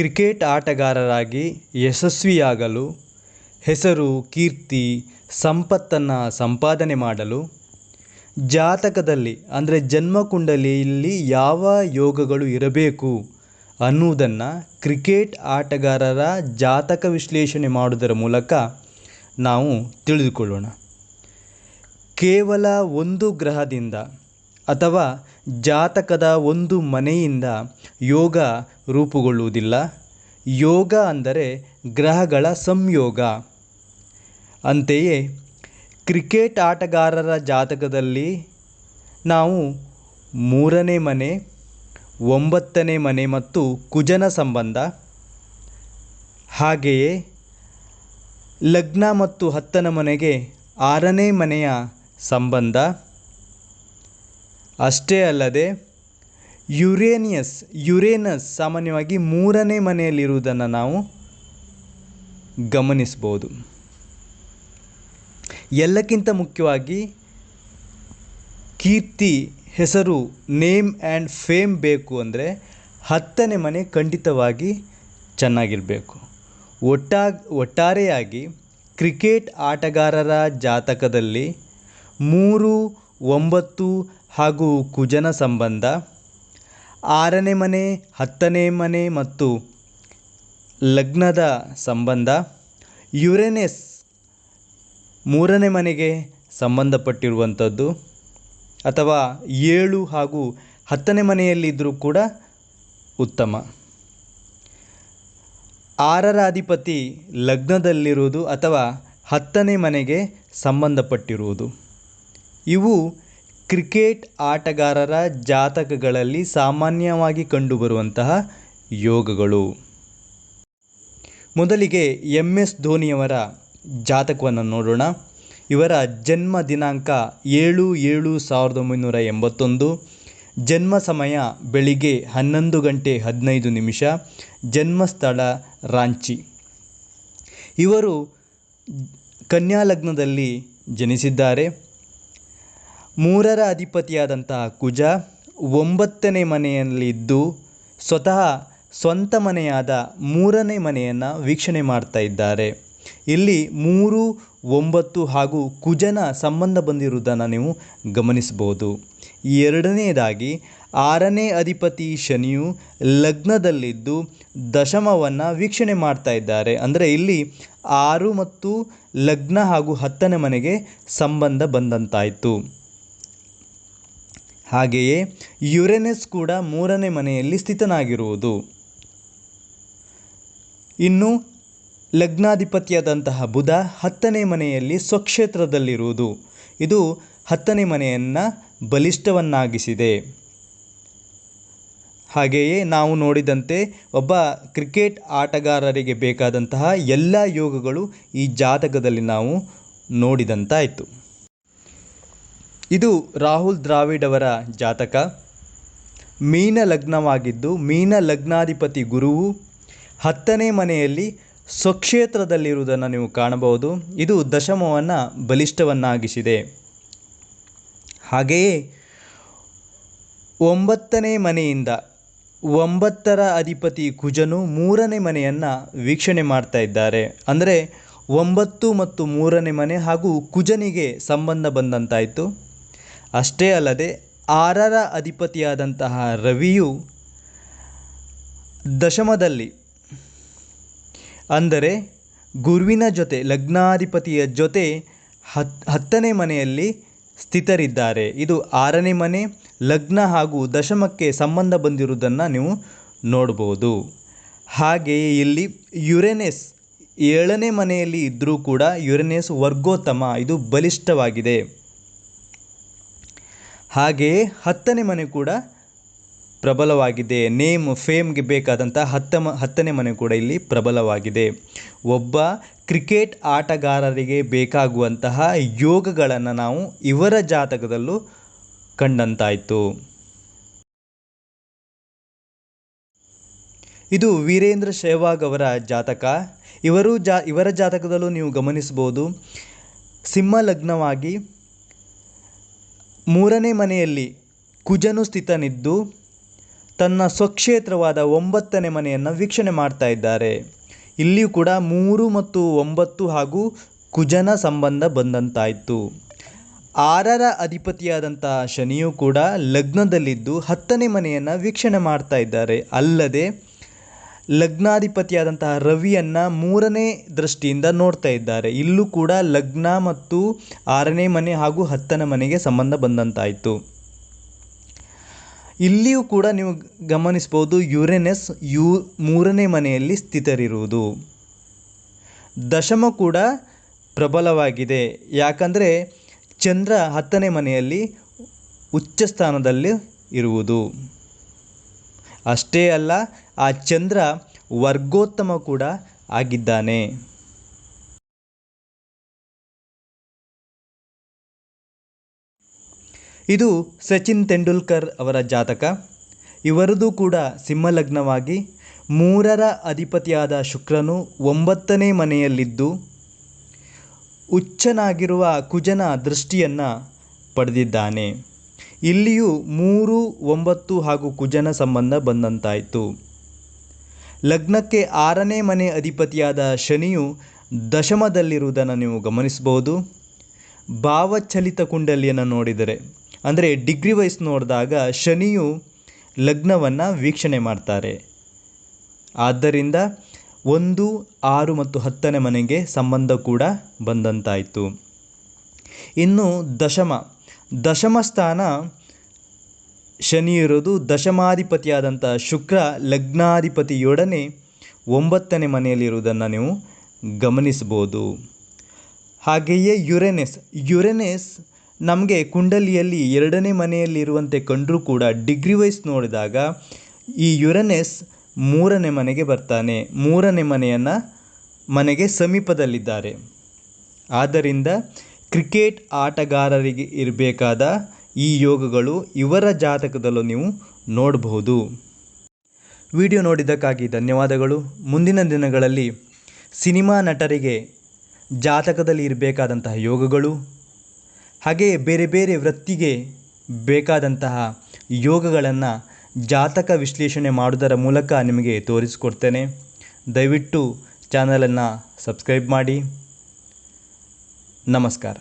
Cricket ಆಟಗಾರರಾಗಿ ಯಶಸ್ವಿಯಾಗಲು ಹೆಸರು, ಕೀರ್ತಿ, ಸಂಪತ್ತನ್ನು ಸಂಪಾದನೆ ಮಾಡಲು ಜಾತಕದಲ್ಲಿ, ಅಂದರೆ ಜನ್ಮಕುಂಡಲಿಯಲ್ಲಿ ಯಾವ ಯೋಗಗಳು ಇರಬೇಕು ಅನ್ನುವುದನ್ನು ಕ್ರಿಕೆಟ್ ಆಟಗಾರರ ಜಾತಕ ವಿಶ್ಲೇಷಣೆ ಮಾಡುವುದರ ಮೂಲಕ ನಾವು ತಿಳಿದುಕೊಳ್ಳೋಣ. ಕೇವಲ ಒಂದು ಗ್ರಹದಿಂದ ಅಥವಾ ಜಾತಕದ ಒಂದು ಮನೆಯಿಂದ ಯೋಗ ರೂಪುಗೊಳ್ಳುವುದಿಲ್ಲ. ಯೋಗ ಅಂದರೆ ಗ್ರಹಗಳ ಸಂಯೋಗ. ಅಂತೆಯೇ, ಕ್ರಿಕೆಟ್ ಆಟಗಾರರ ಜಾತಕದಲ್ಲಿ ನಾವು ಮೂರನೇ ಮನೆ, ಒಂಬತ್ತನೇ ಮನೆ ಮತ್ತು ಕುಜನ ಸಂಬಂಧ. ಹಾಗೆಯೇ, ಲಗ್ನ ಮತ್ತು ಹತ್ತನ ಮನೆಗೆ ಆರನೇ ಮನೆಯ ಸಂಬಂಧ. ಅಷ್ಟೇ ಅಲ್ಲದೆ, ಯುರೇನಿಯಸ್, ಯುರೇನಸ್ ಸಾಮಾನ್ಯವಾಗಿ ಮೂರನೇ ಮನೆಯಲ್ಲಿರುವುದನ್ನು ನಾವು ಗಮನಿಸ್ಬೋದು ಎಲ್ಲಕ್ಕಿಂತ ಮುಖ್ಯವಾಗಿ ಕೀರ್ತಿ, ಹೆಸರು, ನೇಮ್ ಆ್ಯಂಡ್ ಫೇಮ್ ಬೇಕು ಅಂದರೆ ಹತ್ತನೇ ಮನೆ ಖಂಡಿತವಾಗಿ ಚೆನ್ನಾಗಿರಬೇಕು. ಒಟ್ಟಾ ಒಟ್ಟಾರೆಯಾಗಿ ಕ್ರಿಕೆಟ್ ಆಟಗಾರರ ಜಾತಕದಲ್ಲಿ ಮೂರು, ಒಂಬತ್ತು ಹಾಗೂ ಕುಜನ ಸಂಬಂಧ. ಆರನೇ ಮನೆ, ಹತ್ತನೇ ಮನೆ ಮತ್ತು ಲಗ್ನದ ಸಂಬಂಧ. ಯುರೆನೆಸ್ ಮೂರನೇ ಮನೆಗೆ ಸಂಬಂಧಪಟ್ಟಿರುವಂಥದ್ದು. ಅಥವಾ ಏಳು ಹಾಗೂ ಹತ್ತನೇ ಮನೆಯಲ್ಲಿದ್ದರೂ ಕೂಡ ಉತ್ತಮ. ಆರರ ಅಧಿಪತಿ ಲಗ್ನದಲ್ಲಿರುವುದು ಅಥವಾ ಹತ್ತನೇ ಮನೆಗೆ ಸಂಬಂಧಪಟ್ಟಿರುವುದು. ಇವು ಕ್ರಿಕೆಟ್ ಆಟಗಾರರ ಜಾತಕಗಳಲ್ಲಿ ಸಾಮಾನ್ಯವಾಗಿ ಕಂಡುಬರುವಂತಹ ಯೋಗಗಳು. ಮೊದಲಿಗೆ ಎಂ ಎಸ್ ಧೋನಿಯವರ ಜಾತಕವನ್ನು ನೋಡೋಣ. ಇವರ ಜನ್ಮ ದಿನಾಂಕ ಏಳು ಏಳು ಸಾವಿರದ ಒಂಬೈನೂರ ಎಂಬತ್ತೊಂದು. ಜನ್ಮ ಸಮಯ ಬೆಳಿಗ್ಗೆ ಹನ್ನೊಂದು ಗಂಟೆ ಹದಿನೈದು ನಿಮಿಷ. ಜನ್ಮಸ್ಥಳ ರಾಂಚಿ. ಇವರು ಕನ್ಯಾಲಗ್ನದಲ್ಲಿ ಜನಿಸಿದ್ದಾರೆ. ಮೂರರ ಅಧಿಪತಿಯಾದಂತಹ ಕುಜ ಒಂಬತ್ತನೇ ಮನೆಯಲ್ಲಿದ್ದು ಸ್ವತಃ ಸ್ವಂತ ಮನೆಯಾದ ಮೂರನೇ ಮನೆಯನ್ನು ವೀಕ್ಷಣೆ ಮಾಡ್ತಾ ಇದ್ದಾರೆ. ಇಲ್ಲಿ ಮೂರು, ಒಂಬತ್ತು ಹಾಗೂ ಕುಜನ ಸಂಬಂಧ ಬಂದಿರುವುದನ್ನು ನೀವು ಗಮನಿಸಬಹುದು. ಎರಡನೆಯದಾಗಿ ಆರನೇ ಅಧಿಪತಿ ಶನಿಯು ಲಗ್ನದಲ್ಲಿದ್ದು ದಶಮವನ್ನು ವೀಕ್ಷಣೆ ಮಾಡ್ತಾ ಇದ್ದಾರೆ. ಅಂದರೆ ಇಲ್ಲಿ ಆರು ಮತ್ತು ಲಗ್ನ ಹಾಗೂ ಹತ್ತನೇ ಮನೆಗೆ ಸಂಬಂಧ ಬಂದಂತಾಯಿತು. ಹಾಗೆಯೇ ಯುರೆನಸ್ ಕೂಡ ಮೂರನೇ ಮನೆಯಲ್ಲಿ ಸ್ಥಿತನಾಗಿರುವುದು. ಇನ್ನು ಲಗ್ನಾಧಿಪತಿಯಾದಂತಹ ಬುಧ ಹತ್ತನೇ ಮನೆಯಲ್ಲಿ ಸ್ವಕ್ಷೇತ್ರದಲ್ಲಿರುವುದು. ಇದು ಹತ್ತನೇ ಮನೆಯನ್ನು ಬಲಿಷ್ಠವನ್ನಾಗಿಸಿದೆ. ಹಾಗೆಯೇ ನಾವು ನೋಡಿದಂತೆ ಒಬ್ಬ ಕ್ರಿಕೆಟ್ ಆಟಗಾರರಿಗೆ ಬೇಕಾದಂತಹ ಎಲ್ಲ ಯೋಗಗಳು ಈ ಜಾತಕದಲ್ಲಿ ನಾವು ನೋಡಿದಂತಾಯಿತು. ಇದು ರಾಹುಲ್ ದ್ರಾವಿಡ್ ಅವರ ಜಾತಕ. ಮೀನ ಲಗ್ನವಾಗಿದ್ದು ಮೀನ ಲಗ್ನಾಧಿಪತಿ ಗುರುವು. ಹತ್ತನೇ ಮನೆಯಲ್ಲಿ ಸ್ವಕ್ಷೇತ್ರದಲ್ಲಿರುವುದನ್ನು ನೀವು ಕಾಣಬಹುದು. ಇದು ದಶಮವನ್ನು ಬಲಿಷ್ಠವನ್ನಾಗಿಸಿದೆ. ಹಾಗೆಯೇ ಒಂಬತ್ತನೇ ಮನೆಯಿಂದ ಒಂಬತ್ತರ ಅಧಿಪತಿ ಕುಜನು ಮೂರನೇ ಮನೆಯನ್ನು ವೀಕ್ಷಣೆ ಮಾಡ್ತಾ ಇದ್ದಾರೆ. ಅಂದರೆ ಒಂಬತ್ತು ಮತ್ತು ಮೂರನೇ ಮನೆ ಹಾಗೂ ಕುಜನಿಗೆ ಸಂಬಂಧ ಬಂದಂತಾಯಿತು. ಅಷ್ಟೇ ಅಲ್ಲದೆ ಆರರ ಅಧಿಪತಿಯಾದಂತಹ ರವಿಯು ದಶಮದಲ್ಲಿ ಅಂದರೆ ಗುರುವಿನ ಜೊತೆ, ಲಗ್ನಾಧಿಪತಿಯ ಜೊತೆ ಹತ್, ಹತ್ತನೇ ಮನೆಯಲ್ಲಿ ಸ್ಥಿತರಿದ್ದಾರೆ. ಇದು ಆರನೇ ಮನೆ, ಲಗ್ನ ಹಾಗೂ ದಶಮಕ್ಕೆ ಸಂಬಂಧ ಬಂದಿರುವುದನ್ನು ನೀವು ನೋಡ್ಬೋದು. ಹಾಗೆಯೇ ಇಲ್ಲಿ ಯುರೆನೆಸ್ ಏಳನೇ ಮನೆಯಲ್ಲಿ ಇದ್ದರೂ ಕೂಡ ಯುರೆನೆಸ್ ವರ್ಗೋತ್ತಮ, ಇದು ಬಲಿಷ್ಠವಾಗಿದೆ. ಹಾಗೆಯೇ ಹತ್ತನೇ ಮನೆ ಕೂಡ ಪ್ರಬಲವಾಗಿದೆ. ನೇಮ್, ಫೇಮ್ಗೆ ಬೇಕಾದಂಥ ಹತ್ತ ಮ ಹತ್ತನೇ ಮನೆ ಕೂಡ ಇಲ್ಲಿ ಪ್ರಬಲವಾಗಿದೆ. ಒಬ್ಬ ಕ್ರಿಕೆಟ್ ಆಟಗಾರರಿಗೆ ಬೇಕಾಗುವಂತಹ ಯೋಗಗಳನ್ನು ನಾವು ಇವರ ಜಾತಕದಲ್ಲೂ ಕಂಡಂತಾಯಿತು. ಇದು ವೀರೇಂದ್ರ ಸೆಹ್ವಾಗ್ ಅವರ ಜಾತಕ. ಇವರು ಜಾ, ಇವರ ಜಾತಕದಲ್ಲೂ ನೀವು ಗಮನಿಸ್ಬೋದು ಸಿಂಹ ಲಗ್ನವಾಗಿ ಮೂರನೇ ಮನೆಯಲ್ಲಿ ಕುಜನು ಸ್ಥಿತನಿದ್ದು, ತನ್ನ ಸ್ವಕ್ಷೇತ್ರವಾದ ಒಂಬತ್ತನೇ ಮನೆಯನ್ನು ವೀಕ್ಷಣೆ ಮಾಡ್ತಾ ಇದ್ದಾರೆ. ಇಲ್ಲಿಯೂ ಕೂಡ ಮೂರು ಮತ್ತು ಒಂಬತ್ತು ಹಾಗೂ ಕುಜನ ಸಂಬಂಧ ಬಂದಂತಾಯಿತು. ಆರರ ಅಧಿಪತಿಯಾದಂತಹ ಶನಿಯು ಕೂಡ ಲಗ್ನದಲ್ಲಿದ್ದು ಹತ್ತನೇ ಮನೆಯನ್ನು ವೀಕ್ಷಣೆ ಮಾಡ್ತಾ ಇದ್ದಾರೆ. ಅಲ್ಲದೆ ಲಗ್ನಾಧಿಪತಿಯಾದಂತಹ ರವಿಯನ್ನು ಮೂರನೇ ದೃಷ್ಟಿಯಿಂದ ನೋಡ್ತಾ ಇದ್ದಾರೆ. ಇಲ್ಲೂ ಕೂಡ ಲಗ್ನ ಮತ್ತು ಆರನೇ ಮನೆ ಹಾಗೂ ಹತ್ತನೇ ಮನೆಗೆ ಸಂಬಂಧ ಬಂದಂತಾಯಿತು. ಇಲ್ಲಿಯೂ ಕೂಡ ನೀವು ಗಮನಿಸ್ಬೋದು ಯುರೆನಸ್ ಯು ಮೂರನೇ ಮನೆಯಲ್ಲಿ ಸ್ಥಿತರಿರುವುದು. ದಶಮ ಕೂಡ ಪ್ರಬಲವಾಗಿದೆ. ಯಾಕಂದರೆ ಚಂದ್ರ ಹತ್ತನೇ ಮನೆಯಲ್ಲಿ ಉಚ್ಚ ಸ್ಥಾನದಲ್ಲಿ ಇರುವುದು. ಅಷ್ಟೇ ಅಲ್ಲ, ಆ ಚಂದ್ರ ವರ್ಗೋತ್ತಮ ಕೂಡ ಆಗಿದ್ದಾನೆ. ಇದು ಸಚಿನ್ ತೆಂಡೂಲ್ಕರ್ ಅವರ ಜಾತಕ. ಇವರದು ಕೂಡ ಸಿಂಹಲಗ್ನವಾಗಿ ಮೂರರ ಅಧಿಪತಿಯಾದ ಶುಕ್ರನು ಒಂಬತ್ತನೇ ಮನೆಯಲ್ಲಿದ್ದು ಉಚ್ಚನಾಗಿರುವ ಕುಜನ ದೃಷ್ಟಿಯನ್ನು ಪಡೆದಿದ್ದಾನೆ. ಇಲ್ಲಿಯೂ ಮೂರು, ಒಂಬತ್ತು ಹಾಗೂ ಕುಜನ ಸಂಬಂಧ ಬಂದಂತಾಯಿತು. ಲಗ್ನಕ್ಕೆ ಆರನೇ ಮನೆ ಅಧಿಪತಿಯಾದ ಶನಿಯು ದಶಮದಲ್ಲಿರುವುದನ್ನು ನೀವು ಗಮನಿಸಬಹುದು. ಭಾವಚಲಿತ ಕುಂಡಲಿಯನ್ನು ನೋಡಿದರೆ, ಅಂದರೆ ಡಿಗ್ರಿ ವೈಸ್ ನೋಡಿದಾಗ ಶನಿಯು ಲಗ್ನವನ್ನು ವೀಕ್ಷಣೆ ಮಾಡ್ತಾರೆ. ಆದ್ದರಿಂದ ಒಂದು, ಆರು ಮತ್ತು ಹತ್ತನೇ ಮನೆಗೆ ಸಂಬಂಧ ಕೂಡ ಬಂದಂತಾಯಿತು. ಇನ್ನು ದಶಮ ದಶಮ ಸ್ಥಾನ ಶನಿ ಇರೋದು ದಶಮಾಧಿಪತಿಯಾದಂಥ ಶುಕ್ರ ಲಗ್ನಾಧಿಪತಿಯೊಡನೆ ಒಂಬತ್ತನೇ ಮನೆಯಲ್ಲಿರುವುದನ್ನು ನೀವು ಗಮನಿಸ್ಬೋದು ಹಾಗೆಯೇ ಯುರೆನೆಸ್ ಯುರೆನೆಸ್ ನಮಗೆ ಕುಂಡಲಿಯಲ್ಲಿ ಎರಡನೇ ಮನೆಯಲ್ಲಿರುವಂತೆ ಕಂಡರೂ ಕೂಡ ಡಿಗ್ರಿ ವೈಸ್ ನೋಡಿದಾಗ ಈ ಯುರೆನೆಸ್ ಮೂರನೇ ಮನೆಗೆ ಬರ್ತಾನೆ, ಮೂರನೇ ಮನೆಯನ್ನು ಮನೆಗೆ ಸಮೀಪದಲ್ಲಿದ್ದಾರೆ. ಆದ್ದರಿಂದ ಕ್ರಿಕೆಟ್ ಆಟಗಾರರಿಗೆ ಇರಬೇಕಾದ ಈ ಯೋಗಗಳು ಇವರ ಜಾತಕದಲ್ಲೂ ನೀವು ನೋಡಬಹುದು. ವಿಡಿಯೋ ನೋಡಿದ್ದಕ್ಕಾಗಿ ಧನ್ಯವಾದಗಳು. ಮುಂದಿನ ದಿನಗಳಲ್ಲಿ ಸಿನಿಮಾ ನಟರಿಗೆ ಜಾತಕದಲ್ಲಿ ಇರಬೇಕಾದಂತಹ ಯೋಗಗಳು ಹಾಗೆಯೇ ಬೇರೆ ಬೇರೆ ವೃತ್ತಿಗೆ ಬೇಕಾದಂತಹ ಯೋಗಗಳನ್ನು ಜಾತಕ ವಿಶ್ಲೇಷಣೆ ಮಾಡುವುದರ ಮೂಲಕ ನಿಮಗೆ ತೋರಿಸಿಕೊಡ್ತೇನೆ. ದಯವಿಟ್ಟು ಚಾನಲನ್ನು ಸಬ್ಸ್ಕ್ರೈಬ್ ಮಾಡಿ. नमस्कार।